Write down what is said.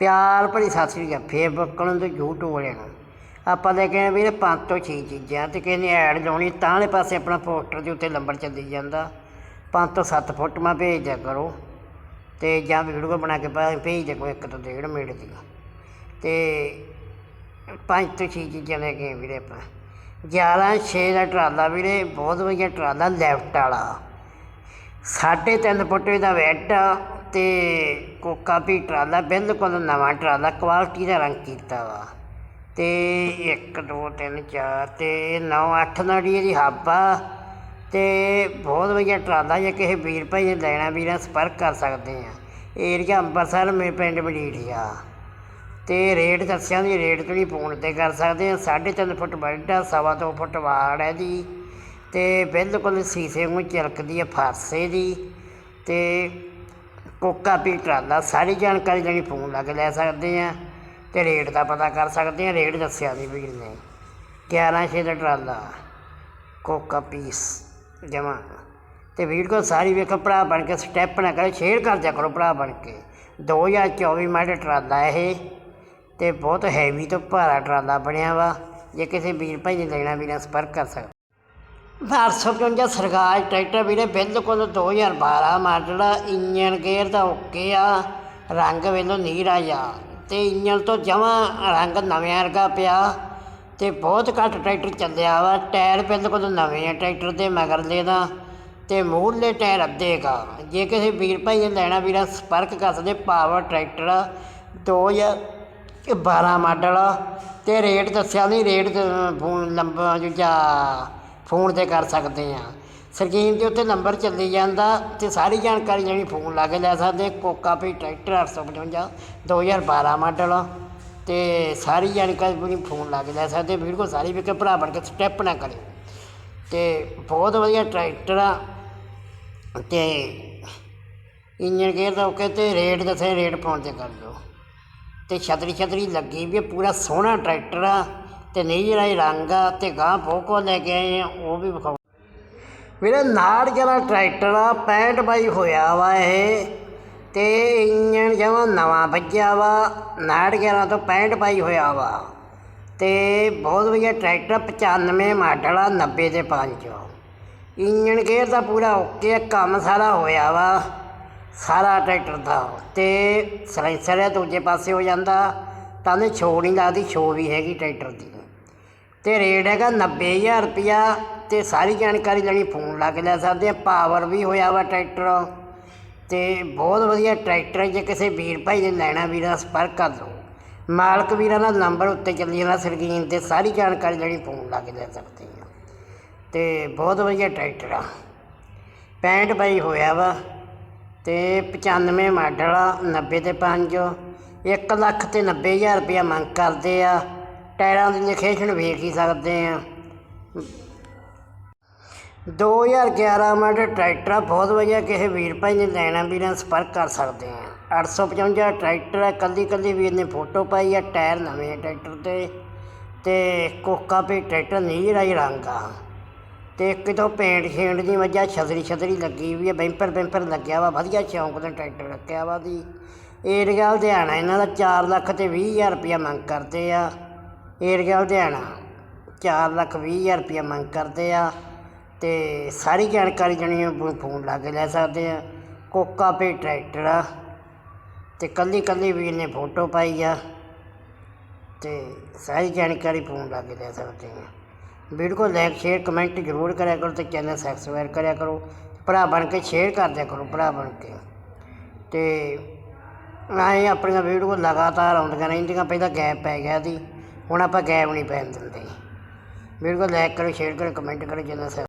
ਪਿਆਰ ਭਰੀ ਸਤਿ ਸ੍ਰੀ ਅਕਾਲ ਫੇਸਬੁੱਕ ਨੂੰ ਤੇ YouTube ਵਾਲਿਆਂ ਨੂੰ ਆਪਾਂ ਲੈ ਕੇ ਵੀਰੇ ਪੰਜ ਤੋਂ ਛੇ ਚੀਜ਼ਾਂ ਤੇ ਕਿਸੇ ਨੇ ਐਡ ਲਾਉਣੀ, ਤਾਂ ਵਾਲੇ ਪਾਸੇ ਆਪਣਾ ਪੋਸਟਰ ਦੇ ਉੱਤੇ ਨੰਬਰ ਚੱਲੀ ਜਾਂਦਾ। ਪੰਜ ਤੋਂ ਸੱਤ ਫੋਟੋਆਂ ਭੇਜ ਦਿਆ ਕਰੋ। ਤੇ ਜਾਂ ਵੀਡੀਓ ਬਣਾ ਕੇ ਭੇਜ ਦਿਆ ਕਰੋ, ਇੱਕ ਤੋਂ ਡੇਢ ਮਿੰਟ ਦੀ। ਤੇ ਪੰਜ ਤੋਂ ਛੇ ਚੀਜ਼ਾਂ ਲੈ ਕੇ ਵੀਰੇ ਆਪਾਂ। ਗਿਆਰਾਂ, ਛੇ ਦਾ ਟਰਾਲਾ ਵੀਰੇ, ਬਹੁਤ ਵਧੀਆ ਟਰਾਲਾ, ਲੈਫਟ ਵਾਲਾ। ਸਾਢੇ ਤਿੰਨ ਫੁੱਟ ਦਾ ਬੈੱਡ ਆ ਤੇ ਕੋਕਾ ਵੀ ਟਰਾਲਾ, ਬਿਲਕੁਲ ਨਵਾਂ ਟਰਾਲਾ ਕੁਆਲਿਟੀ ਦਾ ਰੰਗ ਕੀਤਾ ਵਾ। ਤੇ 1 2 3 4 ਤੇ 9 8 ਨਾੜੀ ਇਹਦੀ ਹੱਬ ਆ। ਤੇ ਬਹੁਤ ਵਧੀਆ ਟਰਾਲਾ, ਜੇ ਕਿਸੇ ਵੀਰ ਭਾਈ ਨੇ ਲੈਣਾ, ਵੀਰਾਂ ਸੰਪਰਕ ਕਰ ਸਕਦੇ ਆ। ਏਰੀਆ ਅੰਮ੍ਰਿਤਸਰ ਮੇ ਪਿੰਡ ਬਡੀੜੀਆ ਤੇ ਰੇਟ ਦੱਸਿਆ ਦੀ ਰੇਟ ਤੁਸੀਂ ਫੋਨ ਤੇ ਕਰ ਸਕਦੇ ਆ। 3.5 ਫੁੱਟ ਬੈੱਡ ਆ, ਸਵਾ ਦੋ ਫੁੱਟ ਵਾੜ ਹੈ ਦੀ ਤੇ ਬਿਲਕੁਲ ਸੀਸੇ ਨੂੰ ਚਲਕਦੀ ਹੈ ਫਾਸੇ ਦੀ। ਤੇ ਕੋਕਾ ਵੀ ਟਰਾਲਾ, ਸਾਰੀ ਜਾਣਕਾਰੀ ਜਿਹੜੀ ਫੋਨ ਲਾ ਕੇ ਲੈ ਸਕਦੇ ਆ ਤੇ ਰੇਟ ਦਾ ਪਤਾ ਕਰ ਸਕਦੇ ਆ, ਰੇਟ ਦੱਸਿਆ ਦੀ ਵੀਰ ਨੇ। 11 ਛੇ ਦਾ ਟਰਾਲਾ, ਕੋਕਾ ਪੀਸ, ਜਮਾ। ਤੇ ਵੀਡੀਓ ਸਾਰੀ ਵੇਖੋ, ਭਰਾ ਬਣ ਕੇ ਸਟੈਪ ਨਾ ਕਰੋ ਸ਼ੇਅਰ ਕਰ ਦਿਆ ਕਰੋ ਭਰਾ ਬਣ ਕੇ। 2024 ਮਾਡਲ ਟਰਾਲਾ ਇਹ, ਤੇ ਬਹੁਤ ਹੈਵੀ ਤੋਂ ਭਾਰਾ ਟਰਾਲਾ ਬਣਿਆ ਵਾ, ਜੇ ਕਿਸੇ ਵੀਰ ਭਾਈ ਨੇ ਲੈਣਾ ਵੀ ਨਾ ਸੰਪਰਕ ਕਰ ਸਕਦਾ 855 ਸਰਗਾਜ ਟਰੈਕਟਰ ਵੀਰੇ ਬਿਲਕੁਲ 2012 ਮਾਡਲ ਆ ਇੰਜਨ ਗੇਅਰ ਦਾ ਓਕੇ ਆ, ਰੰਗ ਵੇਲੋ ਨੀਰਾ ਆ ਤੇ ਇੰਜਨ ਤੋਂ ਜਮਾ ਰੰਗ ਨਵੇਂ ਵਰਗਾ ਪਿਆ ਤੇ ਬਹੁਤ ਘੱਟ ਟਰੈਕਟਰ ਚੱਲਿਆ ਵਾ, ਟਾਇਰ ਬਿਲਕੁਲ ਨਵੇਂ ਆ ਟਰੈਕਟਰ ਦੇ ਮਗਰਲੇ ਦਾ ਤੇ ਮੂਹਰਲੇ ਟਾਇਰ ਅੱਧੇ ਕਾ। ਜੇ ਕਿਸੇ ਵੀਰ ਭਾਈ ਨੇ ਲੈਣਾ ਵੀਰਾ ਸੰਪਰਕ ਕਰ ਸਕਦੇ ਪਾਵਰ ਟਰੈਕਟਰ ਆ 2012 ਮਾਡਲ ਆ, ਤੇ ਰੇਟ ਦੱਸਿਆ ਨਹੀਂ ਰੇਟ ਤੇ ਫੋਨ ਨੰਬਰ ਦੂਜਾ ਫੋਨ ਤੇ ਕਰ ਸਕਦੇ ਹਾਂ ਸਕੀਮ ਦੇ ਉੱਤੇ ਨੰਬਰ ਚੱਲੀ ਜਾਂਦਾ ਤੇ ਸਾਰੀ ਜਾਣਕਾਰੀ ਜਿਹੜੀ ਫੋਨ ਲਾ ਕੇ ਲੈ ਸਕਦੇ। ਕੋਕਾ ਪੀ ਟਰੈਕਟਰ 855 2012 ਮਾਡਲ। ਆ ਤੇ ਸਾਰੀ ਜਾਣਕਾਰੀ ਪੂਰੀ ਫੋਨ ਲਾ ਕੇ ਲੈ ਸਕਦੇ। ਵੀਡੀਓ ਸਾਰੀ ਵੀ ਕਿ ਭਰਾ ਬਣ ਕੇ ਸਟੈਪ ਨਾ ਕਰੇ। ਤੇ ਬਹੁਤ ਵਧੀਆ ਟਰੈਕਟਰ ਆ। ਤੇ ਇੰਜਨ ਗੇਅਰ ਦਾ ਓਕੇ ਤੇ ਰੇਟ ਦੱਸੇ, ਰੇਟ ਫੋਨ ਤੇ ਕਰ ਲਓ ਤੇ ਛਤਰੀ ਛਤਰੀ ਲੱਗੀ ਵੀ ਪੂਰਾ ਸੋਹਣਾ ਟਰੈਕਟਰ ਆ। ਤੇ ਨੀਲਾ ਹੀ ਰੰਗ ਆ ਤੇ ਗਾਂ ਫੋਕੋ ਲੈ ਕੇ ਆਏ ਆ, ਉਹ ਵੀ ਵਿਖਾਓ। ਵੀਰੇ ਨਾੜ ਜਿਹੜਾ ਟਰੈਕਟਰ ਆ 65 ਬਾਈ ਹੋਇਆ ਵਾ ਇਹ, ਤੇ ਇੰਜਣ ਜਮਾਂ ਨਵਾਂ ਵੱਜਿਆ ਵਾ ਨਾੜ ਗਿਆਰਾਂ ਤੋਂ 65 ਬਾਈ ਹੋਇਆ ਵਾ, ਤੇ ਬਹੁਤ ਵਧੀਆ ਟਰੈਕਟਰ 95 ਮਾਡਲ ਆ 90 ਦੇ 5 ਇੰਜਣ ਗੇਅਰ ਦਾ ਪੂਰਾ ਓਕੇ ਕੰਮ ਸਾਰਾ ਹੋਇਆ ਵਾ, ਸਾਰਾ ਟਰੈਕਟਰ ਦਾ, ਤੇ ਸਲੈਂਸਰ ਹੈ ਦੂਜੇ ਪਾਸੇ ਹੋ ਜਾਂਦਾ, ਤਾਂ ਨੇ ਛੋ ਨਹੀਂ ਲੱਗਦੀ ਛੋ ਵੀ ਹੈਗੀ ਟਰੈਕਟਰ ਦੀ। ਤੇ ਰੇਟ ਹੈਗਾ 90000 ਰੁਪਿਆ ਤੇ ਸਾਰੀ ਜਾਣਕਾਰੀ ਲੈਣੀ ਫੋਨ ਲਾ ਕੇ ਲੈ ਸਕਦੇ ਆ ਪਾਵਰ ਵੀ ਹੋਇਆ ਵਾ ਟਰੈਕਟਰ। ਤੇ ਬਹੁਤ ਵਧੀਆ ਟਰੈਕਟਰ ਹੈ, ਜੇ ਕਿਸੇ ਵੀਰ ਭਾਈ ਨੇ ਲੈਣਾ ਵੀਰਾਂ ਸੰਪਰਕ ਕਰ ਲਓ। ਮਾਲਕ ਵੀਰਾਂ ਦਾ ਨੰਬਰ ਉੱਤੇ ਚੱਲੀ ਜਾਂਦਾ ਸਕਰੀਨ ਤੇ ਸਾਰੀ ਜਾਣਕਾਰੀ ਲੈਣੀ ਫੋਨ ਲਾ ਕੇ ਲੈ ਸਕਦੇ ਆ ਤੇ ਬਹੁਤ ਵਧੀਆ ਟਰੈਕਟਰ ਆ। 65 ਬਾਈ ਹੋਇਆ ਵਾ ਤੇ 95 ਮਾਡਲ ਆ 90 ਤੇ 5 1 ਲੱਖ ਤੇ 90000 ਰੁਪਇਆ ਮੰਗ ਕਰਦੇ ਆ। ਟਾਇਰਾਂ ਦੀ ਲੋਕੇਸ਼ਨ ਵੇਖ ਹੀ ਸਕਦੇ ਆ। 2011 ਮਾਡਲ ਟਰੈਕਟਰ ਆ ਬਹੁਤ ਵਧੀਆ, ਕਿਸੇ ਵੀਰ ਭਾਈ ਨੇ ਲੈਣਾ ਵੀਰਾਂ ਸੰਪਰਕ ਕਰ ਸਕਦੇ ਆ। 855 ਟਰੈਕਟਰ ਆ ਕੱਲੀ ਕੱਲੀ ਵੀਰ ਨੇ ਫੋਟੋ ਪਾਈ ਆ, ਟਾਇਰ ਨਵੇਂ ਆ ਟਰੈਕਟਰ ਤੇ। ਤੇ ਕੋਕਾ ਪੇ ਟਰੈਕਟਰ ਨੀਲਾ ਹੀ ਰੰਗ ਆ। ਤੇ ਇੱਕ ਤੋਂ ਪੇਂਟ ਸ਼ੇਂਟ ਦੀ ਵਜ੍ਹਾ ਛਤਰੀ ਛਤਰੀ ਲੱਗੀ ਵੀ ਹੈ ਬੈਂਪਰ ਬੈਂਪਰ ਲੱਗਿਆ ਵਾ, ਵਧੀਆ ਚੌਂਕ ਦਾ ਟਰੈਕਟਰ ਰੱਖਿਆ ਵਾ ਦੀ। ਏਰੀਆ ਲੁਧਿਆਣਾ, ਇਹਨਾਂ ਦਾ 4 ਲੱਖ ਤੇ 20000 ਰੁਪਇਆ ਮੰਗ ਕਰਦੇ ਆ। ਏਰੀਆ ਲੁਧਿਆਣਾ 4 ਲੱਖ 20000 ਰੁਪਇਆ ਮੰਗ ਕਰਦੇ ਆ ਤੇ ਸਾਰੀ ਜਾਣਕਾਰੀ ਜਣੀ ਫੋਨ ਲਾ ਕੇ ਲੈ ਸਕਦੇ ਆ। ਕੋਕਾ ਪੇ ਟਰੈਕਟਰ ਆ ਤੇ ਕੱਲੀ ਕੱਲੀ ਵੀਰ ਨੇ ਫੋਟੋ ਪਾਈ ਆ ਤੇ ਸਾਰੀ ਜਾਣਕਾਰੀ ਫੋਨ ਲਾ ਕੇ ਲੈ ਸਕਦੇ ਆ। ਵੀਡੀਓ को ਲਾਈਕ, ਸ਼ੇਅਰ, ਕਮੈਂਟ ਜ਼ਰੂਰ ਕਰਿਆ ਕਰੋ ਤੇ ਚੈਨਲ ਸਬਸਕ੍ਰਾਈਬ ਕਰਿਆ ਕਰੋ। ਭਰਾ ਬਣ ਕੇ ਸ਼ੇਅਰ ਕਰਦਿਆ ਕਰੋ, ਭਰਾ ਬਣ ਕੇ। ਤੇ ਆਏ ਆਪਣੀਆਂ ਵੀਡੀਓ ਲਗਾਤਾਰ ਆਉਂਦੀਆਂ ਰਹਿੰਦੀਆਂ, ਪਹਿਲਾਂ ਗੈਪ ਪੈ ਗਿਆ ਸੀ। ਹੁਣ ਆਪਾਂ ਗੈਪ ਨਹੀਂ ਪੈਣ ਦਿੰਦੇ। ਵੀਡੀਓ ਲਾਈਕ ਕਰੋ ਸ਼ੇਅਰ ਕਰੋ ਕਮੈਂਟ ਕਰੋ ਜਿੰਨਾ